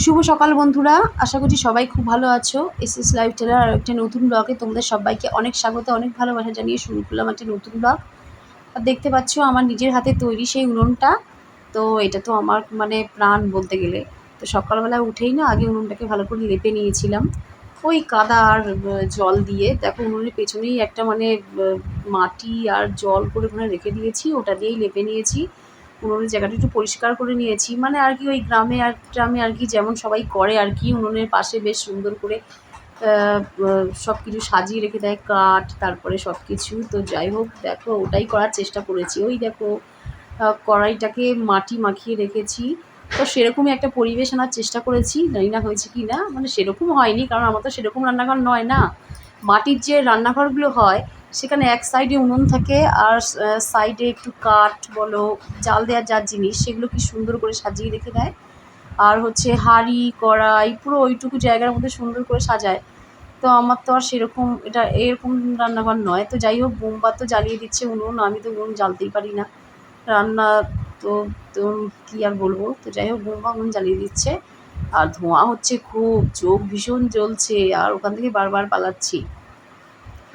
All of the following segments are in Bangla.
শুভ সকাল বন্ধুরা, আশা করছি সবাই খুব ভালো আছো। এস এস লাইফ টেলার আর একটা নতুন ব্লগে তোমাদের সবাইকে অনেক স্বাগত, অনেক ভালোবাসা জানিয়ে শুরু করলাম একটা নতুন ব্লগ। আর দেখতে পাচ্ছ আমার নিজের হাতে তৈরি সেই উনুনটা, তো এটা তো আমার মানে প্রাণ বলতে গেলে। তো সকালবেলা উঠেই না আগে উনুনটাকে ভালো করে লেপে নিয়েছিলাম। ওই কাদা আর জল দিয়ে, দেখো উনুনের পেছনেই একটা মানে মাটি আর জল করে ওখানে রেখে দিয়েছি, ওটা দিয়েই লেপে নিয়েছি। উনুনের জায়গাটা একটু পরিষ্কার করে নিয়েছি। মানে আর কি ওই গ্রামে আর গ্রামে আর কি যেমন সবাই করে আর কি, উনুনের পাশে বেশ সুন্দর করে সব কিছু সাজিয়ে রেখে দেয়, কাঠ, তারপরে সব কিছু তো যাই হোক, দেখো, ওটাই করার চেষ্টা করেছি। ওই দেখো কড়াইটাকে মাটি মাখিয়ে রেখেছি। তো সেরকমই একটা পরিবেশ আনার চেষ্টা করেছি। জানি না হয়েছে কি না মানে সেরকম হয়নি, কারণ আমার তো সেরকম রান্নাঘর নয় না। মাটির যে রান্নাঘরগুলো হয় সেখানে এক সাইডে উনুন থাকে আর সাইডে একটু কাঠ বলো, জাল দেওয়ার যার জিনিস সেগুলো কি সুন্দর করে সাজিয়ে রেখে দেয়। আর হচ্ছে হাঁড়ি, কড়াই পুরো ওইটুকু জায়গার মধ্যে সুন্দর করে সাজায়। তো আমার তো আর সেরকম এটা এরকম রান্নাঘর নয়। তো যাই হোক বোমবার তো জ্বালিয়ে দিচ্ছে উনুন, আমি তো উনুন জ্বালতেই পারি না। রান্না তো তো কী আর বলব? তো যাই হোক, বোমবা উনুন জ্বালিয়ে দিচ্ছে। আর ধোঁয়া হচ্ছে খুব, চোখ ভীষণ জ্বলছে, আর ওখান থেকে বারবার পালাচ্ছি।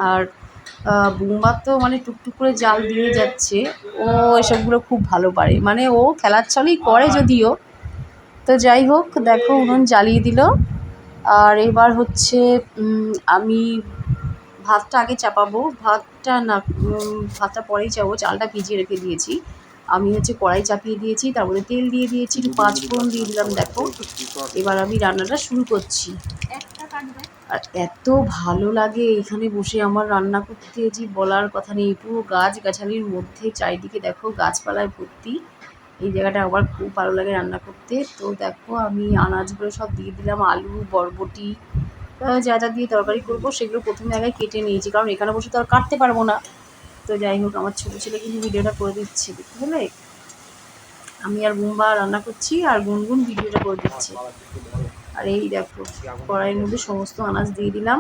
আর আহ, বুম্বার তো মানে টুকটুক করে জাল দিয়ে যাচ্ছে। ও এসবগুলো খুব ভালো পারে। মানে ও খেলার ছলেই করে যদিও। তো যাই হোক দেখো উনুন জ্বালিয়ে দিল। আর এবার হচ্ছে আমি ভাতটা আগে চাপাবো। ভাতটা না ভাতটা পরেই চাপাবো চালটা ভিজিয়ে রেখে দিয়েছি। আমি হচ্ছে কড়াই চাপিয়ে দিয়েছি তারপরে তেল দিয়ে দিয়েছি পাঁচ ফোড়ন দিয়ে দিলাম দেখো। এবার আমি রান্নাটা শুরু করছি। আর এত ভালো লাগে এখানে বসে আমার রান্না করতে, যে বলার কথা নেই। পুরো গাছ গাছালির মধ্যে চারিদিকে দেখো গাছপালায় ভর্তি। এই জায়গাটা আমার খুব ভালো লাগে রান্না করতে। তো দেখো আমি আনাজগুলো সব দিয়ে দিলাম, আলু, বরবটি যা যা দিয়ে তরকারি করব সেগুলো প্রথমে আগে কেটে নিয়েছি, কারণ এখানে বসে তো আর কাটতে পারব না। তো যাই হোক, আমার ছোটো ছেলে কিন্তু ভিডিওটা করে দিচ্ছে, দেখতে পেলে? আমি আর বুম্বা রান্না করছি আর গুনগুন ভিডিওটা করে দিচ্ছে। আর এই দেখো, কড়াইয়ের মধ্যে সমস্ত আনাজ দিয়ে দিলাম।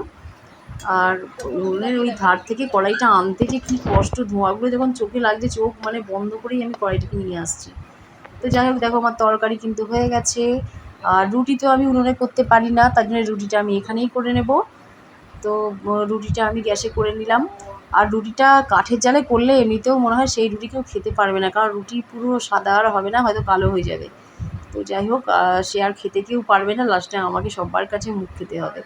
আর উনুনের ওই ধার থেকে কড়াইটা আনতে যে কী কষ্ট, ধোঁয়াগুলো যখন চোখে লাগছে, চোখ মানে বন্ধ করেই আমি কড়াইটাকে নিয়ে আসছি। তো যাই হোক, দেখো আমার তরকারি কিন্তু হয়ে গেছে। আর রুটি তো আমি উনুনে করতে পারি না, তার জন্য রুটিটা আমি এখানেই করে নেব। তো রুটিটা আমি গ্যাসে করে নিলাম। আর রুটিটা কাঠের জালে করলে এমনিতেও মনে হয় সেই রুটি কেউ খেতে পারবে না, কারণ রুটি পুরো সাদা আর হবে না, হয়তো কালো হয়ে যাবে। তো যাই হোক সে আর খেতে কেউ পারবে না। লাস্টে আমাকে সবার কাছে মুখ খেতে হবে।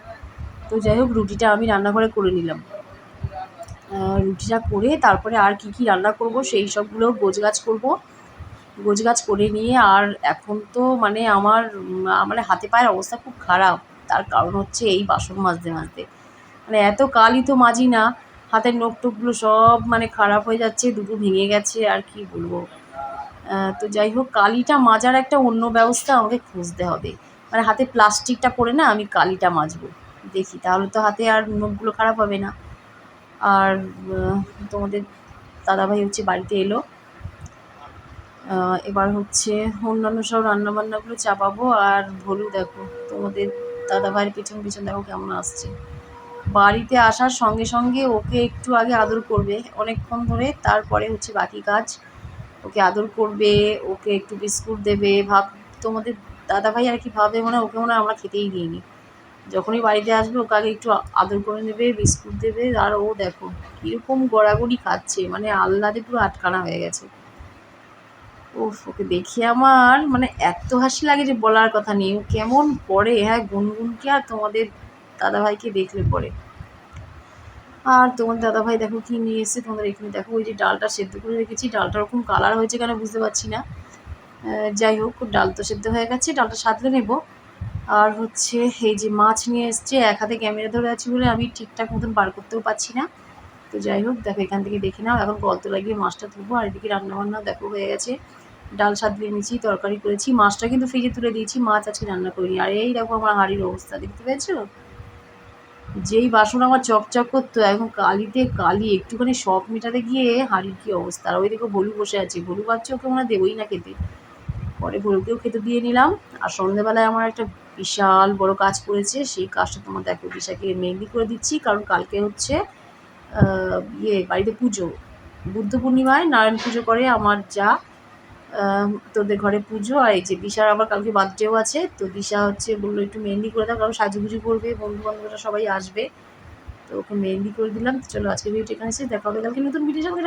তো যাই হোক রুটিটা আমি রান্নাঘরে করে নিলাম। রুটিটা করে তারপরে আর কি কি রান্না করব সেই সবগুলো গোছগাছ করব। গোছগাছ করে নিয়ে আর এখন তো মানে আমার উম, মানে হাতে পায়ের অবস্থা খুব খারাপ। তার কারণ হচ্ছে এই বাসন মাজতে মাজতে। মানে এত কালই তো মাজি না। হাতের নখ টুকগুলো সব মানে খারাপ হয়ে যাচ্ছে দুটো ভেঙে গেছে আর কি বলব। তো যাই হোক, কালিটা মাজার একটা অন্য ব্যবস্থা আমাকে খুঁজতে হবে। মানে হাতে প্লাস্টিকটা পরে না আমি কালিটা মাজবো। দেখি, তাহলে তো হাতে আর নখগুলো খারাপ হবে না। আর তোমাদের দাদাভাই হচ্ছে বাড়িতে এলো। এবার হচ্ছে অন্যান্য সব রান্নাবান্নাগুলো চাপাবো। আর ভলু দেখো, তোমাদের দাদাভাইয়ের পিছন পিছন দেখো কেমন আসছে। বাড়িতে আসার সঙ্গে সঙ্গে ওকে একটু আগে আদর করবে। অনেকক্ষণ ধরে তারপরে হচ্ছে বাকি কাজ। ওকে আদর করবে, ওকে একটু বিস্কুট দেবে, ভাব, তোমাদের দাদাভাই আর কি ভাবে মনে হয়, ওকে মনে হয় আমরা খেতেই দিইনি। যখনই বাড়িতে আসবে, ওকে আগে একটু আদর করে নেবে, বিস্কুট দেবে, আর ও দেখো কীরকম গড়াগড়ি খাচ্ছে মানে আহ্লাদে পুরো আটকানা হয়ে গেছে। ও ওকে দেখে আমার মানে এত হাসি লাগে যে বলার কথা নেই, ও কেমন পড়ে হ্যাঁ গুনগুনকে আর তোমাদের দাদাভাইকে দেখলে পরে। আর তোমার দাদাভাই দেখো কি নিয়ে এসেছে, তোমাদের এখানে দেখো ওই যে ডালটা সেদ্ধ করে রেখেছি। ডালটা ওরকম কালার হয়েছে কেন বুঝতে পারছি না। যাই হোক, ডাল তো সেদ্ধ হয়ে গেছে, ডালটা সাঁতলে নেব। আর হচ্ছে এই যে মাছ নিয়ে এসছে, এক হাতে ক্যামেরা ধরে আছি বলে আমি ঠিকঠাক মতন বার করতেও পারছি না। তো যাই হোক, দেখো এখান থেকে দেখে নাও, এখন গলতে লাগিয়ে মাছটা ধুবো। আর এদিকে রান্নাবান্না দেখো হয়ে গেছে। ডাল সাঁতলে নিয়েছি, তরকারি করেছি। মাছটা কিন্তু ফ্রিজে তুলে দিয়েছি, মাছ আজকে রান্না করিনি। আর এই দেখো আমার হাঁড়ির অবস্থা, দেখতে পেয়েছ? যেই বাসন আমার চকচক করতো এখন কালিতে কালি, একটুখানি শখ মেটাতে গিয়ে হাঁড়ির কী অবস্থা? আর ওই দেখো ভলু বসে আছে, ভলু ভাবছে ওকে মনে দেবোই না খেতে। পরে ভলুকেও খেতে দিয়ে নিলাম। আর সন্ধ্যেবেলায় আমার একটা বিশাল বড় কাজ পড়েছে, সেই কাজটা তোমার দেখো দিশাকে মেহেন্দি করে দিচ্ছি। কারণ কালকে হচ্ছে ইয়ে বাড়িতে পুজো। বুদ্ধ পূর্ণিমায় নারায়ণ পুজো করে আমার যা তোদের ঘরে পুজো আর এই যে দিশার আবার কালকে বার্থডেও আছে, তো দিশা হচ্ছে বলল একটু মেহেন্দি করে দাও, কারণ সাজুগুজু করবে বন্ধু বান্ধবরা সবাই আসবে। তো ওকে মেহেন্দি করে দিলাম চলো আজকে ভিডিওটা এখানে দেখা হবে কালকে নতুন ভিডিও সাথে।